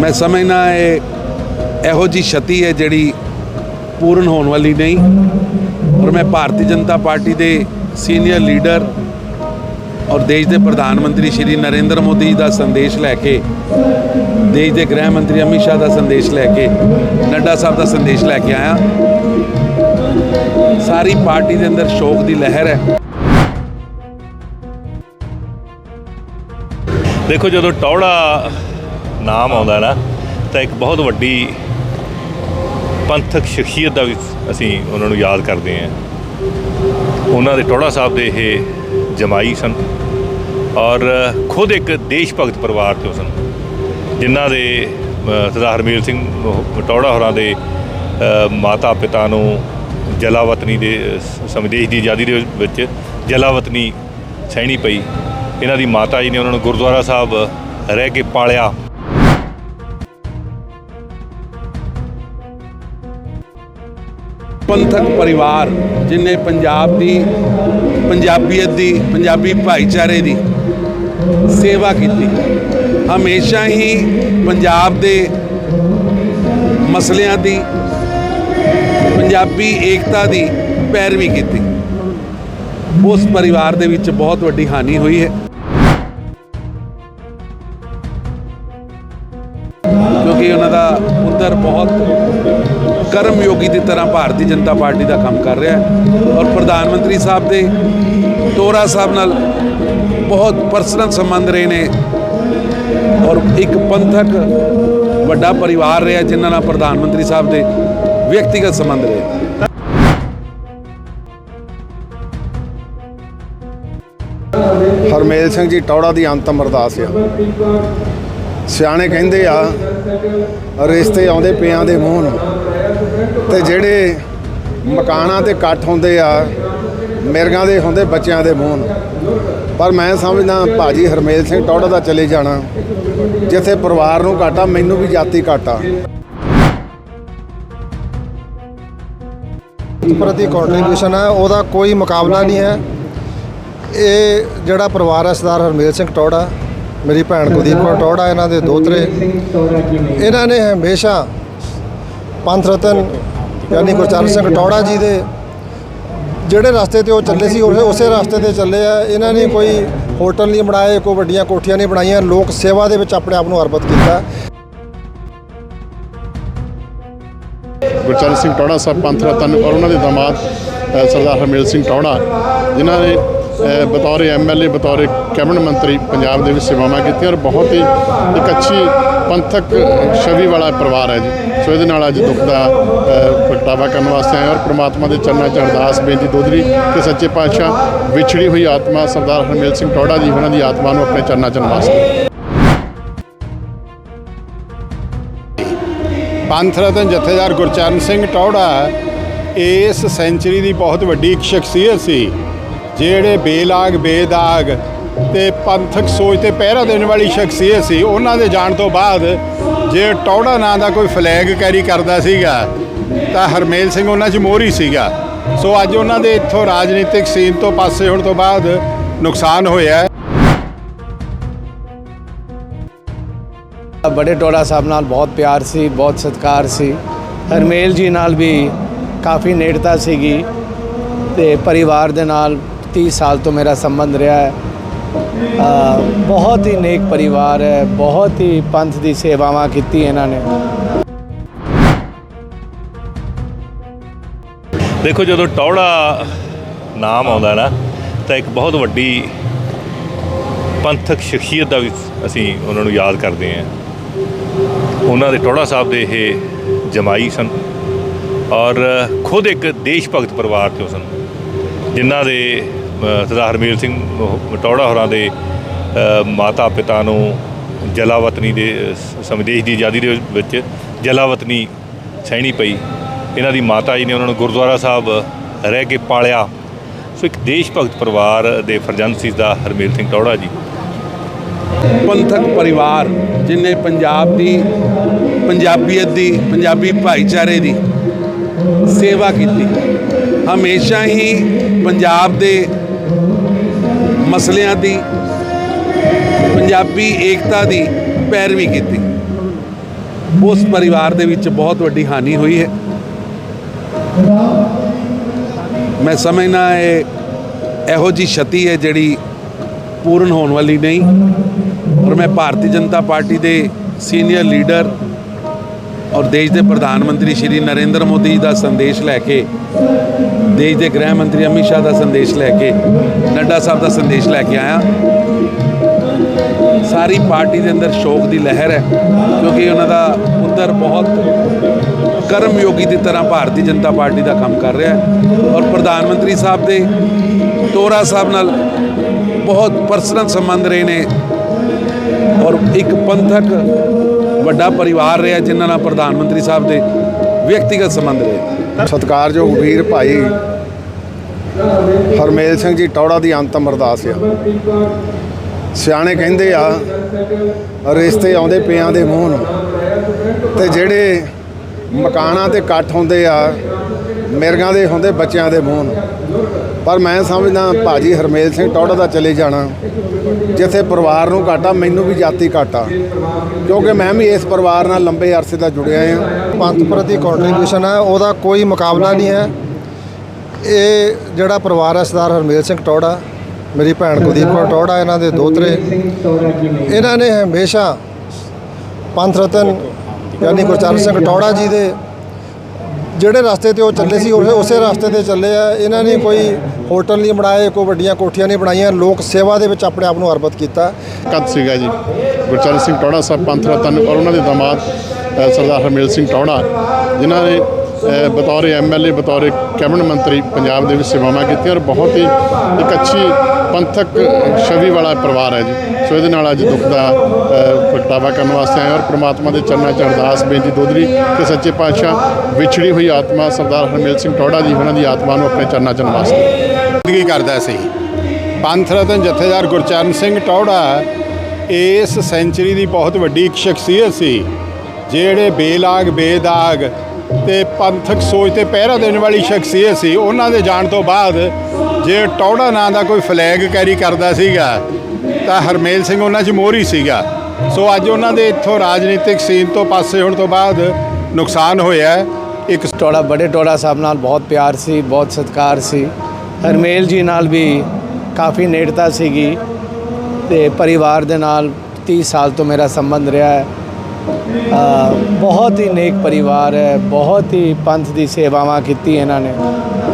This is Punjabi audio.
ਮੈਂ ਸਮਝਣਾ ਇਹ ਇਹੋ ਜੀ ਛਤੀ ਹੈ ਜਿਹੜੀ ਪੂਰਨ ਹੋਣ ਵਾਲੀ ਨਹੀਂ। ਔਰ ਮੈਂ ਭਾਰਤੀ ਜਨਤਾ ਪਾਰਟੀ ਦੇ ਸੀਨੀਅਰ ਲੀਡਰ ਔਰ ਦੇਸ਼ ਦੇ ਪ੍ਰਧਾਨ ਮੰਤਰੀ ਸ਼੍ਰੀ ਨਰਿੰਦਰ ਮੋਦੀ ਜੀ ਦਾ ਸੰਦੇਸ਼ ਲੈ ਕੇ, ਦੇਸ਼ ਦੇ ਗ੍ਰਹਿ ਮੰਤਰੀ ਅਮਿਤ ਸ਼ਾਹ ਦਾ ਸੰਦੇਸ਼ ਲੈ ਕੇ, ਨੱਡਾ ਸਾਹਿਬ ਦਾ ਸੰਦੇਸ਼ ਲੈ ਕੇ ਆਇਆ। ਸਾਰੀ ਪਾਰਟੀ ਦੇ ਅੰਦਰ ਸ਼ੋਕ ਦੀ ਲਹਿਰ ਹੈ। ਦੇਖੋ ਜਦੋਂ ਟੌੜਾ ਨਾਮ ਆਉਂਦਾ ਨਾ, ਤਾਂ ਇੱਕ ਬਹੁਤ ਵੱਡੀ ਪੰਥਕ ਸ਼ਖਸੀਅਤ ਦਾ ਵੀ ਅਸੀਂ ਉਹਨਾਂ ਨੂੰ ਯਾਦ ਕਰਦੇ ਹਾਂ। ਉਹਨਾਂ ਦੇ ਟੌੜਾ ਸਾਹਿਬ ਦੇ ਇਹ ਜਮਾਈ ਸਨ ਔਰ ਖੁਦ ਇੱਕ ਦੇਸ਼ ਭਗਤ ਪਰਿਵਾਰ ਤੋਂ ਸਨ, ਜਿਨ੍ਹਾਂ ਦੇ ਸਰਦਾਰ ਹਰਮੀਲ ਸਿੰਘ ਟੋੜਾ ਹੋਰਾਂ ਦੇ ਮਾਤਾ ਪਿਤਾ ਨੂੰ ਜਲਾਵਤਨੀ ਦੇ ਸ- ਸੰਵਿਦੇਸ਼ ਦੀ ਆਜ਼ਾਦੀ ਦੇ ਵਿੱਚ ਜਲਾਵਤਨੀ ਸਹਿਣੀ ਪਈ। ਇਹਨਾਂ ਦੀ ਮਾਤਾ ਜੀ ਨੇ ਉਹਨਾਂ ਨੂੰ ਗੁਰਦੁਆਰਾ ਸਾਹਿਬ ਰਹਿ ਕੇ ਪਾਲਿਆ। ਪੰਥਕ ਪਰਿਵਾਰ ਜਿਨੇ ਪੰਜਾਬ ਦੀ, ਪੰਜਾਬੀਅਤ ਦੀ, ਪੰਜਾਬੀ ਭਾਈਚਾਰੇ ਦੀ ਸੇਵਾ ਕੀਤੀ। ਹਮੇਸ਼ਾ ਹੀ ਪੰਜਾਬ ਦੇ ਮਸਲਿਆਂ ਦੀ, ਪੰਜਾਬੀ ਏਕਤਾ ਦੀ ਪੈਰਵੀ ਕੀਤੀ। ਉਸ ਪਰਿਵਾਰ ਦੇ ਵਿੱਚ ਬਹੁਤ ਵੱਡੀ ਹਾਨੀ ਹੋਈ ਹੈ। ਕਿਉਂਕਿ ਉਹਨਾਂ ਦਾ ਪੁੱਤਰ ਬਹੁਤ ਕਰਮ ਯੋਗੀ ਦੀ ਤਰ੍ਹਾਂ ਭਾਰਤੀ ਜਨਤਾ ਪਾਰਟੀ ਦਾ ਕੰਮ ਕਰ ਰਿਹਾ ਹੈ ਔਰ ਪ੍ਰਧਾਨ ਮੰਤਰੀ ਸਾਹਿਬ ਦੇ ਤੋਰਾ ਸਾਹਿਬ ਨਾਲ ਬਹੁਤ ਪਰਸਨਲ ਸੰਬੰਧ ਰਹੇ ਨੇ ਔਰ ਇੱਕ ਪੰਥਕ ਵੱਡਾ ਪਰਿਵਾਰ ਰਿਹਾ ਜਿਨ੍ਹਾਂ ਨਾਲ ਪ੍ਰਧਾਨ ਮੰਤਰੀ ਸਾਹਿਬ ਦੇ ਵਿਅਕਤੀਗਤ ਸੰਬੰਧ ਰਹੇ ਹਰਮੇਲ ਸਿੰਘ ਜੀ, ਟੌੜਾ ਦੀ ਅੰਤਮ ਅਰਦਾਸ ਆ। ਸਿਆਣੇ ਕਹਿੰਦੇ ਆ, ਰਿਸ਼ਤੇ ਆਉਂਦੇ ਪਿਆਂ ਦੇ ਮੂੰਹ ਨੂੰ। ਤੇ ਜਿਹੜੇ ਮਕਾਨਾਂ ਤੇ ਇਕੱਠ ਹੁੰਦੇ ਆ, ਮਿਰਗਾਂ ਦੇ ਹੁੰਦੇ, ਬੱਚਿਆਂ ਦੇ ਮੂੰਹ ਪਰ ਮੈਂ ਸਮਝਦਾ ਭਾਜੀ ਹਰਮੇਲ ਸਿੰਘ ਟੌੜਾ ਦਾ ਚਲੇ ਜਾਣਾ। ਜਿੱਥੇ ਪਰਿਵਾਰ ਨੂੰ ਘਾਟਾ, ਮੈਨੂੰ ਵੀ ਜਾਤੀ ਘਾਟਾ। ਪ੍ਰਤੀ ਕੰਟਰੀਬਿਊਸ਼ਨ ਹੈ, ਉਹਦਾ ਕੋਈ ਮੁਕਾਬਲਾ ਨਹੀਂ ਹੈ। ਇਹ ਜਿਹੜਾ ਪਰਿਵਾਰ ਹੈ ਸਰਦਾਰ ਹਰਮੇਲ ਸਿੰਘ ਟੌੜਾ ਮੇਰੀ ਭੈਣ ਕੁਲਦੀਪ ਕੌਰ ਟੌੜਾ ਇਹਨਾਂ ਦੇ ਦੋਤਰੇ। ਇਹਨਾਂ ਨੇ ਹਮੇਸ਼ਾ ਪੰਥ ਰਤਨ ਯਾਨੀ ਗੁਰਚਰਨ ਸਿੰਘ ਟੌੜਾ ਜੀ ਦੇ ਜਿਹੜੇ ਰਸਤੇ ਤੇ ਉਹ ਚੱਲੇ ਸੀ ਉਸੇ ਉਸੇ ਰਸਤੇ ਤੇ ਚੱਲੇ ਆ। ਇਹਨਾਂ ਨੇ ਕੋਈ ਹੋਟਲ ਨਹੀਂ ਬਣਾਏ, ਕੋਈ ਵੱਡੀਆਂ ਕੋਠੀਆਂ ਨਹੀਂ ਬਣਾਈਆਂ। ਲੋਕ ਸੇਵਾ ਦੇ ਵਿੱਚ ਆਪਣੇ ਆਪ ਨੂੰ ਅਰਪਿਤ ਕੀਤਾ। ਗੁਰਚਰਨ ਸਿੰਘ ਟੌੜਾ ਸਾਹਿਬ ਪੰਥ ਰਤਨ ਔਰ ਉਹਨਾਂ ਦੇ ਦਾਮਾਦ ਸਰਦਾਰ ਹਰਮੇਲ ਸਿੰਘ ਟੌੜਾ ਜਿਨ੍ਹਾਂ ਨੇ ਬਤੌਰ ਐਮਐਲਏ ਬਤੌਰ ਕੈਬਨਿਟ ਮੰਤਰੀ ਪੰਜਾਬ ਦੇ ਵਿੱਚ ਸੇਵਾਵਾਂ ਕੀਤੀਆਂ ਔਰ ਬਹੁਤ ਹੀ ਇੱਕ ਅੱਛੀ ਪੰਥਕ ਛਵੀ ਵਾਲਾ ਪਰਿਵਾਰ ਹੈ ਜੀ। ਸੋ ਇਹਦੇ ਨਾਲ ਅੱਜ ਦੁੱਖ ਦਾ ਪ੍ਰਗਟਾਵਾ ਕਰਨ ਵਾਸਤੇ ਆਏ ਔਰ ਪ੍ਰਮਾਤਮਾ ਦੇ ਚਰਨਾਂ 'ਚ ਅਰਦਾਸ, ਬੇਨਤੀ ਦੋਦਰੀ ਕਿ ਸੱਚੇ ਪਾਤਸ਼ਾਹ ਵਿਛੜੀ ਹੋਈ ਆਤਮਾ ਸਰਦਾਰ ਹਰਮੇਲ ਸਿੰਘ ਟੌੜਾ ਜੀ ਉਹਨਾਂ ਦੀ ਆਤਮਾ ਨੂੰ ਆਪਣੇ ਚਰਨਾਂ 'ਚ ਨਵਾਸਤੇ ਪੰਥ ਰਤਨ ਜਥੇਦਾਰ ਗੁਰਚਰਨ ਸਿੰਘ ਟੌੜਾ ਇਸ ਸੈਂਚਰੀ ਦੀ ਬਹੁਤ ਵੱਡੀ ਇੱਕ ਸ਼ਖਸੀਅਤ ਸੀ। ਜਿਹੜੇ ਬੇਲਾਗ, ਬੇਦਾਗ ਤੇ ਪੰਥਕ ਸੋਚ ਤੇ ਪਹਿਰਾ ਦੇਣ ਵਾਲੀ ਸ਼ਖਸੀਅਤ ਸੀ, ਉਹਨਾਂ ਦੇ ਜਾਣ ਤੋਂ ਬਾਅਦ ਜੇ ਟੌੜਾ ਨਾਂ ਦਾ ਕੋਈ ਫਲੈਗ ਕੈਰੀ ਕਰਦਾ ਸੀਗਾ, ਤਾਂ ਹਰਮੇਲ ਸਿੰਘ ਉਹਨਾਂ 'ਚ ਮੋਹਰੀ ਸੀਗਾ ਸੋ ਅੱਜ ਉਹਨਾਂ ਦੇ ਇੱਥੋਂ ਰਾਜਨੀਤਿਕ ਸੀਨ ਤੋਂ ਪਾਸੇ ਹੋਣ ਤੋਂ ਬਾਅਦ ਨੁਕਸਾਨ ਹੋਇਆ ਹੈ। ਬੜੇ ਟੋੜਾ ਸਾਹਿਬ ਨਾਲ ਬਹੁਤ ਪਿਆਰ ਸੀ, ਬਹੁਤ ਸਤਿਕਾਰ ਸੀ ਹਰਮੇਲ ਜੀ ਨਾਲ ਵੀ ਕਾਫੀ ਨੇੜਤਾ ਸੀਗੀ ਤੇ ਪਰਿਵਾਰ ਦੇ ਨਾਲ 30 ਸਾਲ ਤੋਂ ਮੇਰਾ ਸੰਬੰਧ ਰਿਹਾ ਹੈ। ਬਹੁਤ ਹੀ ਨੇਕ ਪਰਿਵਾਰ ਹੈ, ਬਹੁਤ ਹੀ ਪੰਥ ਦੀ ਸੇਵਾਵਾਂ ਕੀਤੀ ਇਹਨਾਂ ਨੇ। ਦੇਖੋ, ਜਦੋਂ ਟੌੜਾ ਨਾਮ ਆਉਂਦਾ ਨਾ, ਤਾਂ ਇੱਕ ਬਹੁਤ ਵੱਡੀ ਪੰਥਕ ਸ਼ਖਸੀਅਤ ਦਾ ਵੀ ਅਸੀਂ ਉਹਨਾਂ ਨੂੰ ਯਾਦ ਕਰਦੇ ਹਾਂ। ਉਹਨਾਂ ਦੇ ਟੌੜਾ ਸਾਹਿਬ ਦੇ ਇਹ ਜਮਾਈ ਸਨ ਔਰ ਖੁਦ ਇੱਕ ਦੇਸ਼ ਭਗਤ ਪਰਿਵਾਰ ਤੋਂ ਸਨ, ਜਿਨ੍ਹਾਂ ਦੇ ਸਰਦਾਰ ਹਰਮੀਲ ਸਿੰਘ ਉਹ ਟੌੜਾ ਹੋਰਾਂ ਦੇ ਮਾਤਾ ਪਿਤਾ ਨੂੰ ਜਲਾਵਤਨੀ ਦੇ ਸ- ਦੀ ਆਜ਼ਾਦੀ ਦੇ ਵਿੱਚ ਜਲਾਵਤਨੀ ਸਹਿਣੀ ਪਈ। ਇਹਨਾਂ ਦੀ ਮਾਤਾ ਜੀ ਨੇ ਉਹਨਾਂ ਨੂੰ ਗੁਰਦੁਆਰਾ ਸਾਹਿਬ ਰਹਿ ਕੇ ਪਾਲਿਆ। ਸੋ ਇੱਕ ਦੇਸ਼ ਭਗਤ ਪਰਿਵਾਰ ਦੇ ਫਰਜ਼ੰਦ ਸੀ ਦਾ ਹਰਮੀਲ ਸਿੰਘ ਟੌੜਾ ਜੀ। ਪੰਥਕ ਪਰਿਵਾਰ ਜਿਨੇ ਪੰਜਾਬ ਦੀ, ਪੰਜਾਬੀਅਤ ਦੀ, ਪੰਜਾਬੀ ਭਾਈਚਾਰੇ ਦੀ ਸੇਵਾ ਕੀਤੀ। ਹਮੇਸ਼ਾ ਹੀ ਪੰਜਾਬ ਦੇ ਮਸਲਿਆਂ ਦੀ, ਪੰਜਾਬੀ ਏਕਤਾ ਦੀ ਪੈਰਵੀ ਕੀਤੀ। ਉਸ ਪਰਿਵਾਰ ਦੇ ਵਿੱਚ ਬਹੁਤ ਵੱਡੀ ਹਾਨੀ ਹੋਈ ਹੈ। ਮੈਂ ਸਮਝਣਾ ਇਹ ਇਹੋ ਜੀ ਛਤੀ ਹੈ ਜਿਹੜੀ ਪੂਰਨ ਹੋਣ ਵਾਲੀ ਨਹੀਂ। ਔਰ ਮੈਂ ਭਾਰਤੀ ਜਨਤਾ ਪਾਰਟੀ ਦੇ ਸੀਨੀਅਰ ਲੀਡਰ ਔਰ ਦੇਸ਼ ਦੇ ਪ੍ਰਧਾਨ ਮੰਤਰੀ ਸ਼੍ਰੀ ਨਰਿੰਦਰ ਮੋਦੀ ਦਾ ਸੰਦੇਸ਼ ਲੈ ਕੇ, ਦੇਸ਼ ਦੇ ਗ੍ਰਹਿ ਮੰਤਰੀ ਅਮਿਤ ਸ਼ਾਹ ਦਾ ਸੰਦੇਸ਼ ਲੈ ਕੇ, ਨੱਡਾ ਸਾਹਿਬ ਦਾ ਸੰਦੇਸ਼ ਲੈ ਕੇ ਆਇਆ। ਸਾਰੀ ਪਾਰਟੀ ਦੇ ਅੰਦਰ ਸ਼ੋਕ ਦੀ ਲਹਿਰ ਹੈ, ਕਿਉਂਕਿ ਉਹਨਾਂ ਦਾ ਪੁੱਤਰ ਬਹੁਤ ਕਰਮਯੋਗੀ ਦੀ ਤਰ੍ਹਾਂ ਭਾਰਤੀ ਜਨਤਾ ਪਾਰਟੀ ਦਾ ਕੰਮ ਕਰ ਰਿਹਾ ਹੈ। ਔਰ ਪ੍ਰਧਾਨ ਮੰਤਰੀ ਸਾਹਿਬ ਦੇ ਤੋਰਾ ਸਾਹਿਬ ਨਾਲ ਬਹੁਤ ਪਰਸਨਲ ਸੰਬੰਧ ਰਹੇ ਨੇ। ਔਰ ਇੱਕ ਪੰਥਕ ਵੱਡਾ ਪਰਿਵਾਰ ਰਿਹਾ ਜਿਨ੍ਹਾਂ ਨਾਲ ਪ੍ਰਧਾਨ ਮੰਤਰੀ ਸਾਹਿਬ ਦੇ ਵਿਅਕਤੀਗਤ ਸੰਬੰਧ ਰਹੇ। ਸਤਿਕਾਰਯੋਗ ਵੀਰ ਭਾਈ ਹਰਮੇਲ ਸਿੰਘ ਜੀ ਟੌੜਾ ਦੀ ਅੰਤਮ ਅਰਦਾਸ ਆ। ਸਿਆਣੇ ਕਹਿੰਦੇ ਆ, ਰਿਸ਼ਤੇ ਆਉਂਦੇ ਪਿਆਂ ਦੇ ਮੂੰਹ ਨੂੰ। ਤੇ ਜਿਹੜੇ ਮਕਾਨਾਂ ਤੇ ਇਕੱਠ ਹੁੰਦੇ ਆ, ਮਿਰਗਾਂ ਦੇ ਹੁੰਦੇ ਬੱਚਿਆਂ ਦੇ ਮੂੰਹ ਨੂੰ। ਪਰ ਮੈਂ ਸਮਝਦਾ ਭਾਜੀ ਹਰਮੇਲ ਸਿੰਘ ਟੌੜਾ ਦਾ ਚਲੇ ਜਾਣਾ। ਜਿੱਥੇ ਪਰਿਵਾਰ ਨੂੰ ਘਾਟਾ, ਮੈਨੂੰ ਵੀ ਜਾਤੀ ਘਾਟਾ। ਕਿਉਂਕਿ ਮੈਂ ਵੀ ਇਸ ਪਰਿਵਾਰ ਨਾਲ ਲੰਬੇ ਅਰਸੇ ਦਾ ਜੁੜਿਆ ਹਾਂ। ਪੰਥ ਪ੍ਰਤੀ ਕੰਟਰੀਬਿਊਸ਼ਨ ਹੈ, ਉਹਦਾ ਕੋਈ ਮੁਕਾਬਲਾ ਨਹੀਂ ਹੈ। ਇਹ ਜਿਹੜਾ ਪਰਿਵਾਰ ਹੈ, ਸਰਦਾਰ ਹਰਮੇਲ ਸਿੰਘ ਟੌੜਾ ਮੇਰੀ ਭੈਣ ਕੁਲਦੀਪ ਕੌਰ ਟੌੜਾ ਇਹਨਾਂ ਦੇ ਦੋਤਰੇ। ਇਹਨਾਂ ਨੇ ਹਮੇਸ਼ਾ ਪੰਥ ਰਤਨ, ਯਾਨੀ ਗੁਰਚਰਨ ਸਿੰਘ ਟੌੜਾ ਜੀ ਦੇ ਜਿਹੜੇ ਰਸਤੇ ਤੇ ਉਹ ਚੱਲੇ ਸੀ ਉਸੇ ਉਸੇ ਰਸਤੇ ਤੇ ਚੱਲੇ ਆ। ਇਹਨਾਂ ਨੇ ਕੋਈ ਹੋਟਲ ਨਹੀਂ ਬਣਾਏ ਕੋਈ ਵੱਡੀਆਂ ਕੋਠੀਆਂ ਨਹੀਂ ਬਣਾਈਆਂ। ਲੋਕ ਸੇਵਾ ਦੇ ਵਿੱਚ ਆਪਣੇ ਆਪ ਨੂੰ ਅਰਪਿਤ ਕੀਤਾ। ਕੱਦ ਸੀਗਾ ਜੀ? ਗੁਰਚਰਨ ਸਿੰਘ ਟੌੜਾ ਸਾਹਿਬ ਪੰਥ ਰਤਨ ਔਰ ਉਹਨਾਂ ਦੇ ਦਮਾਦ ਸਰਦਾਰ ਹਰਮੇਲ ਸਿੰਘ ਟੌੜਾ ਜਿਨ੍ਹਾਂ ਨੇ ਅ, ਬਤੌਰ ਐਮਐਲਏ ਬਤੌਰ ਕੈਬਨਿਟ ਮੰਤਰੀ ਪੰਜਾਬ ਦੇ ਵਿੱਚ ਸੇਵਾਵਾਂ ਕੀਤੀਆਂ ਔਰ ਬਹੁਤ ਹੀ ਇੱਕ ਅੱਛੀ ਪੰਥਕ ਛਵੀ ਵਾਲਾ ਪਰਿਵਾਰ ਹੈ ਜੀ। ਸੋ ਇਹਦੇ ਨਾਲ ਅੱਜ ਦੁੱਖ ਦਾ ਪ੍ਰਗਟਾਵਾ ਕਰਨ ਵਾਸਤੇ ਆਏ ਔਰ ਪ੍ਰਮਾਤਮਾ ਦੇ ਚਰਨਾਂ 'ਚ ਅਰਦਾਸ, ਬੇਨਤੀ ਦੋਦਰੀ ਕਿ ਸੱਚੇ ਪਾਤਸ਼ਾਹ ਵਿਛੜੀ ਹੋਈ ਆਤਮਾ ਸਰਦਾਰ ਹਰਮੇਲ ਸਿੰਘ ਟੌੜਾ ਜੀ ਉਹਨਾਂ ਦੀ ਆਤਮਾ ਨੂੰ ਆਪਣੇ ਚਰਨਾਂ 'ਚ ਨਿਵਾਸ ਕਰੇ। ਜ਼ਿੰਦਗੀ ਕਰਦਾ ਸੀ ਪੰਥ ਰਤਨ ਜਥੇਦਾਰ ਗੁਰਚਰਨ ਸਿੰਘ ਟੌੜਾ ਇਸ ਸੈਂਚਰੀ ਦੀ ਬਹੁਤ ਵੱਡੀ ਇੱਕ ਸ਼ਖਸੀਅਤ ਸੀ, ਜਿਹੜੇ ਬੇਲਾਗ, ਬੇਦਾਗ ਤੇ ਪੰਥਕ ਸੋਚ ਤੇ ਪਹਿਰਾ ਦੇਣ ਵਾਲੀ ਸ਼ਖਸੀਅਤ ਸੀ। ਉਹਨਾਂ ਦੇ ਜਾਣ ਤੋਂ ਬਾਅਦ ਜੇ ਟੌੜਾ ਨਾਂ ਦਾ ਕੋਈ ਫਲੈਗ ਕੈਰੀ ਕਰਦਾ ਸੀਗਾ, ਤਾਂ ਹਰਮੇਲ ਸਿੰਘ ਉਹਨਾਂ 'ਚ ਮੋਹਰੀ ਸੀਗਾ। ਸੋ ਅੱਜ ਉਹਨਾਂ ਦੇ ਇੱਥੋਂ ਰਾਜਨੀਤਿਕ ਸੀਨ ਤੋਂ ਪਾਸੇ ਹੋਣ ਤੋਂ ਬਾਅਦ ਨੁਕਸਾਨ ਹੋਇਆ ਹੈ। ਇੱਕ ਟੋੜਾ ਬੜੇ ਟੋੜਾ ਸਾਹਿਬ ਨਾਲ ਬਹੁਤ ਪਿਆਰ ਸੀ, ਬਹੁਤ ਸਤਿਕਾਰ ਸੀ। ਹਰਮੇਲ ਜੀ ਨਾਲ ਵੀ ਕਾਫੀ ਨੇੜਤਾ ਸੀਗੀ ਤੇ ਪਰਿਵਾਰ ਦੇ ਨਾਲ 30 ਸਾਲ ਤੋਂ ਮੇਰਾ ਸੰਬੰਧ ਰਿਹਾ ਹੈ। ਬਹੁਤ ਹੀ ਨੇਕ ਪਰਿਵਾਰ ਹੈ, ਬਹੁਤ ਹੀ ਪੰਥ ਦੀ ਸੇਵਾਵਾਂ ਕੀਤੀ ਇਹਨਾਂ ਨੇ।